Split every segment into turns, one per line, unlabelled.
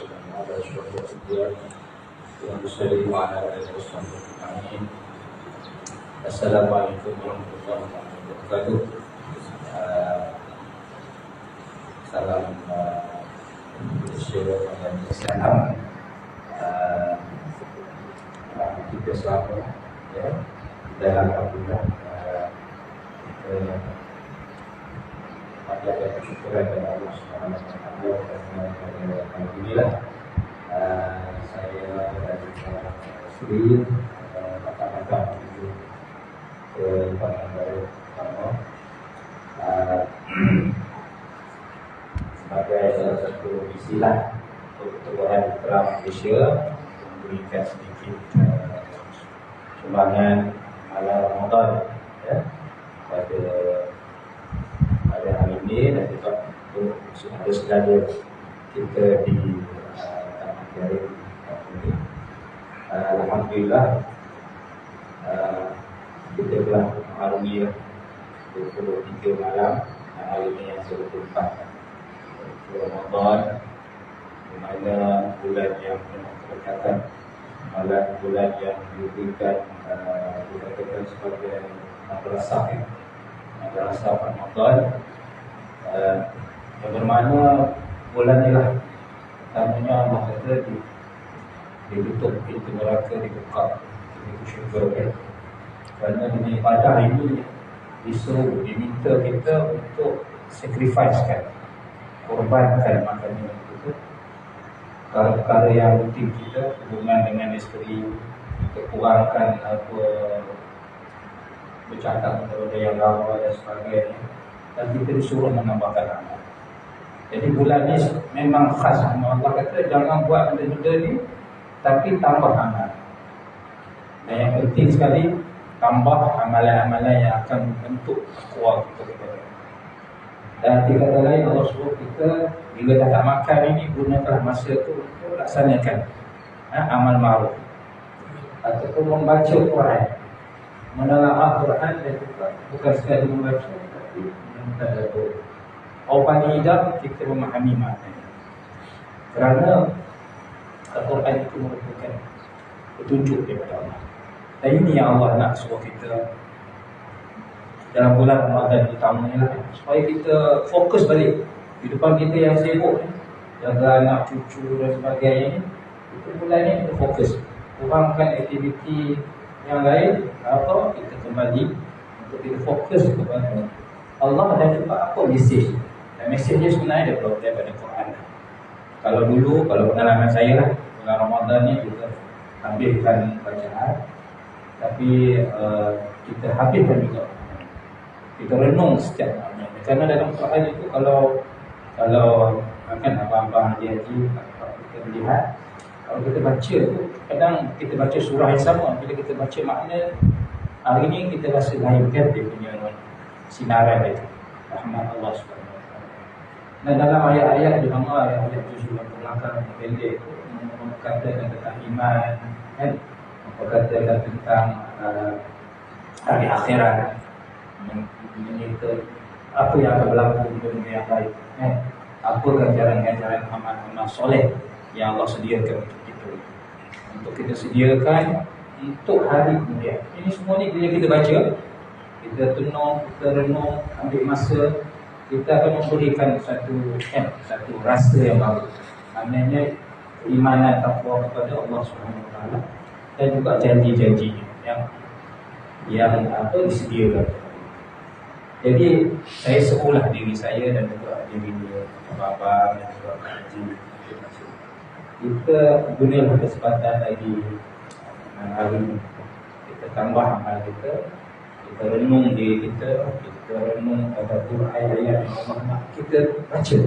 وسلم على أشرف الأنبياء والمرسلين وعلى آله وصحبه أجمعين السلام عليكم ورحمة الله وبركاته آه، Salam Malaysia dan Islam uh, uh, Kita selamat ya, Dan Alhamdulillah uh, Kita Pada kesyukuran kepada Allah Subhanahu Wa Taala dan uh, Saya dan Bapak-bapak menuju ke Tanah Baru uh, sebagai salah satu istilah untuk pertubuhan Islam Malaysia memberikan sedikit uh, sumbangan malam Ramadan ya, pada ini dan juga untuk sekali kita di Taman Jari ini. Alhamdulillah uh, kita telah mengarungi 23 malam dan hari ini yang ke-24 Ramadan di mana bulan yang penuh keberkatan malam bulan yang diberikan uh, dikatakan sebagai madrasah ya. madrasah Ramadan uh, bermakna bulan ni lah. Pertamanya Allah kata di, ditutup pintu neraka dibuka. Pintu syurga ya. kerana ini ibadah ini disuruh diminta kita untuk sacrifice kan korbankan makanan kita perkara-perkara yang rutin kita hubungan dengan isteri kita kurangkan apa bercakap kepada yang lawa dan sebagainya dan kita disuruh menambahkan amal jadi bulan ni memang khas. Allah kata jangan buat benda-benda ni tapi tambah amal. Dan yang penting sekali tambah amalan-amalan yang akan membentuk kuat kita kepada dan di kata lain Allah suruh kita bila dah tak makan ini gunakan masa tu untuk laksanakan ha, amal ma'ruf. Ataupun membaca Quran. Menelaah Quran dan juga bukan sekali membaca tapi mentadabbur. Orang paling kita memahami maknanya. Kerana Al-Quran itu merupakan petunjuk daripada Allah. Dan ini yang Allah nak suruh kita dalam bulan Ramadan utama ni lah supaya kita fokus balik di depan kita yang sibuk ni jaga anak cucu dan sebagainya ni itu bulan ni kita fokus kurangkan aktiviti yang lain atau kita kembali untuk kita fokus kepada Allah dan juga apa mesej dan mesejnya sebenarnya daripada, daripada Quran. Kalau dulu kalau pengalaman saya lah bulan Ramadan ni kita habiskan bacaan tapi uh, kita habiskan juga. Kita renung setiap malam. Kerana dalam Quran itu kalau kalau akan abang-abang haji-haji kita melihat kalau kita baca tu kadang kita baca surah yang sama. Bila kita baca makna hari ini kita rasa lain kan dia punya sinaran dia. Rahmat Allah SWT dan dalam ayat-ayat di mana ayat-ayat tu sudah belakang pendek mengatakan tentang iman kan? Mengatakan tentang uh, hari akhirat menyita apa yang akan berlaku di dunia yang lain eh? apa ganjaran-ganjaran amal-amal soleh yang Allah sediakan untuk kita. Untuk kita sediakan untuk hari kemudian ini semua ni bila kita baca kita tenung, kita renung, ambil masa kita akan memberikan satu eh, satu rasa yang baru. Maknanya imanan takwa kepada Allah SWT dan juga janji-janjinya yang yang apa disediakan. Jadi saya seolah diri saya dan juga diri bapa dan juga haji. Kita gunakan kesempatan lagi hari ini. Kita tambah amal kita kita renung diri kita kita renung pada Quran ayat Allah nak kita baca.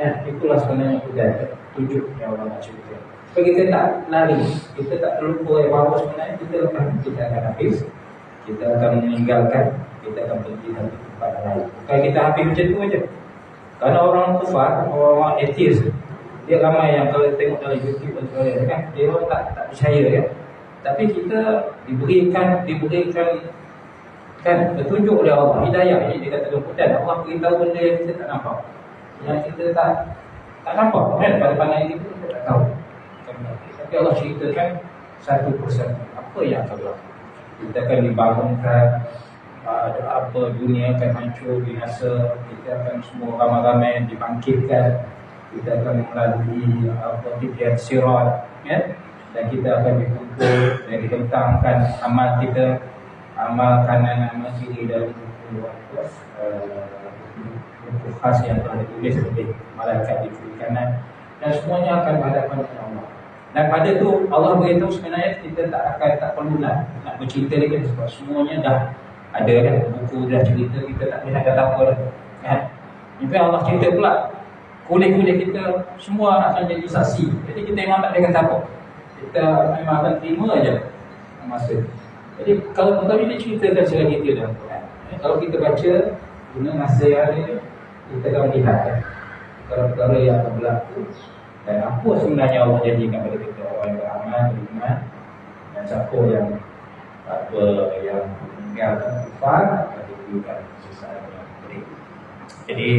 Ya, itulah sebenarnya hujan tujuh yang Allah nak cerita. Supaya kita tak lari. Kita tak terlupa yang bahawa sebenarnya. Kita akan kita akan habis. Kita akan meninggalkan. Kita akan pergi satu tempat lain. Bukan kita habis macam tu aja. Kerana orang kufar, orang atheist, dia ramai yang kalau tengok dalam YouTube dan sebagainya kan, dia orang tak tak percaya kan. Tapi kita diberikan diberikan kan? Petunjuk oleh Allah. Hidayah. Ini dalam Quran Allah beritahu benda yang kita tak nampak. Yang kita tak tak nampak kan? Pada pandangan kita kita tak Allah ceritakan satu persatu apa yang akan berlaku. Kita akan dibangunkan ada apa dunia akan hancur binasa. Kita akan semua ramai-ramai dibangkitkan. Kita akan melalui apa tiada sirat ya dan kita akan dikumpul dan ditentangkan amal kita amal kanan amal kiri dan buku khas yang telah ditulis oleh malaikat di kiri kanan. Dan semuanya akan berhadapan dengan Allah. Dan pada tu Allah beritahu sebenarnya kita tak akan tak perlu nak bercerita lagi sebab semuanya dah ada kan. Buku dah cerita kita tak boleh kata apa dah kan. Jadi Allah cerita pula. Kulit-kulit kita semua akan jadi saksi. Jadi kita memang tak boleh kata apa. Kita memang akan terima aja masa jadi kalau kita ini ceritakan secara detail dalam Quran eh, kalau kita baca guna masa yang ada kita akan melihat kan perkara-perkara yang akan berlaku dan apa sebenarnya Allah janjikan kepada kita orang yang beramal, beriman dan siapa yang apa yang meninggalkan kufar akan diberikan sesuatu yang baik. Jadi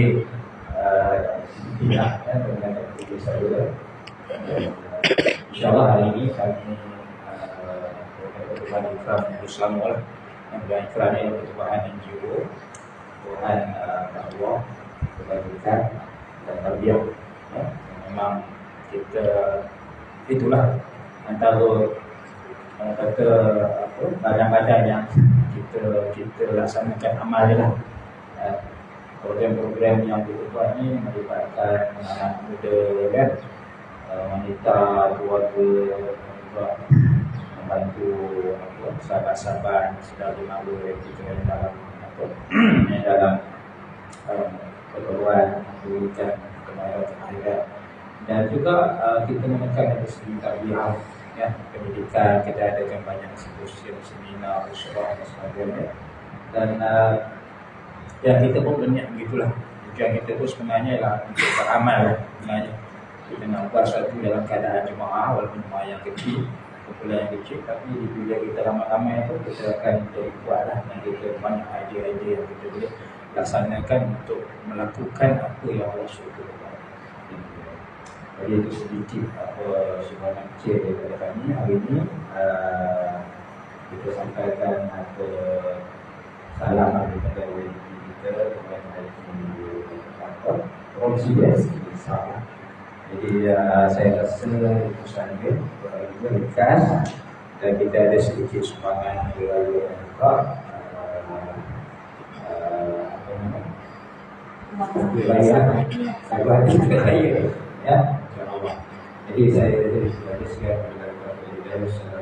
uh, sedikitlah ya dengan video saya. InsyaAllah hari ini kami Tuhan Ikram yang bersama lah yang berakhiran yang pertubuhan NGO Tuhan Allah kebajikan dan terbiak ya. memang kita itulah antara kata apa badan-badan yang kita kita laksanakan amal lah. Uh, program-program yang kita buat ni melibatkan anak muda kan uh, wanita keluarga membantu apa sahabat-sahabat sedang dimalu yang yang dalam apa yang dalam um, keperluan memberikan kemahiran kemahiran dan juga uh, kita menekan dari segi tarbiyah ya, pendidikan kita adakan banyak simposium, seminar, usaha dan sebagainya. Dan uh, ya kita pun berniat begitulah. Tujuan kita pun sebenarnya ialah untuk beramal sebenarnya. Kita nak buat sesuatu dalam keadaan jemaah walaupun jemaah yang kecil, kumpulan kecil tapi bila kita ramai-ramai tu kita akan jadi kuat lah. Dan kita banyak idea-idea yang kita boleh laksanakan untuk melakukan apa yang Allah suruh jadi itu sedikit apa sebuah kecil daripada kami. Hari ini uh, kita sampaikan apa salam daripada WDP kita kepada apa Romsi Yes jadi uh, saya rasa itu sahaja juga ringkas dan kita ada sedikit sumbangan dari juga apa nama? Bayar, bayar, ya. Jadi saya jadi sebagai sekian. Daripada Assalamualaikum